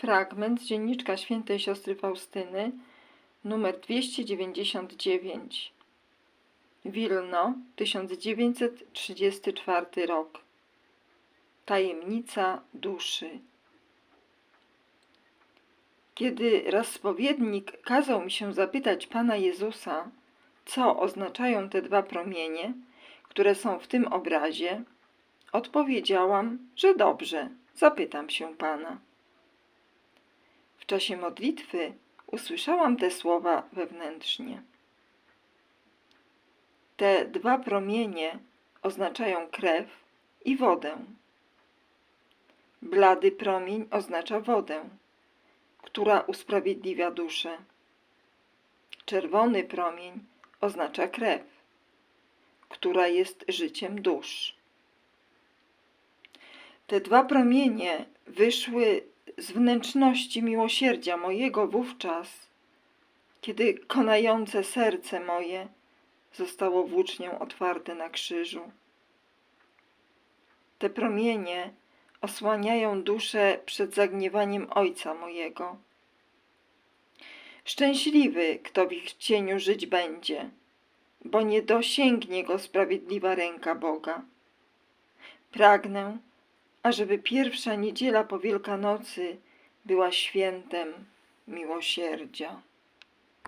Fragment dzienniczka świętej siostry Faustyny, numer 299. Wilno, 1934 rok. Tajemnica duszy. Kiedy raz spowiednik kazał mi się zapytać Pana Jezusa, co oznaczają te dwa promienie, które są w tym obrazie, odpowiedziałam, że dobrze, zapytam się Pana. W czasie modlitwy usłyszałam te słowa wewnętrznie. Te dwa promienie oznaczają krew i wodę. Blady promień oznacza wodę, która usprawiedliwia duszę. Czerwony promień oznacza krew, która jest życiem dusz. Te dwa promienie wyszły z wnętrzności miłosierdzia mojego wówczas, kiedy konające serce moje zostało włócznią otwarte na krzyżu. Te promienie osłaniają duszę przed zagniewaniem Ojca mojego. Szczęśliwy, kto w ich cieniu żyć będzie, bo nie dosięgnie go sprawiedliwa ręka Boga. Pragnę, ażeby pierwsza niedziela po Wielkanocy była świętem miłosierdzia.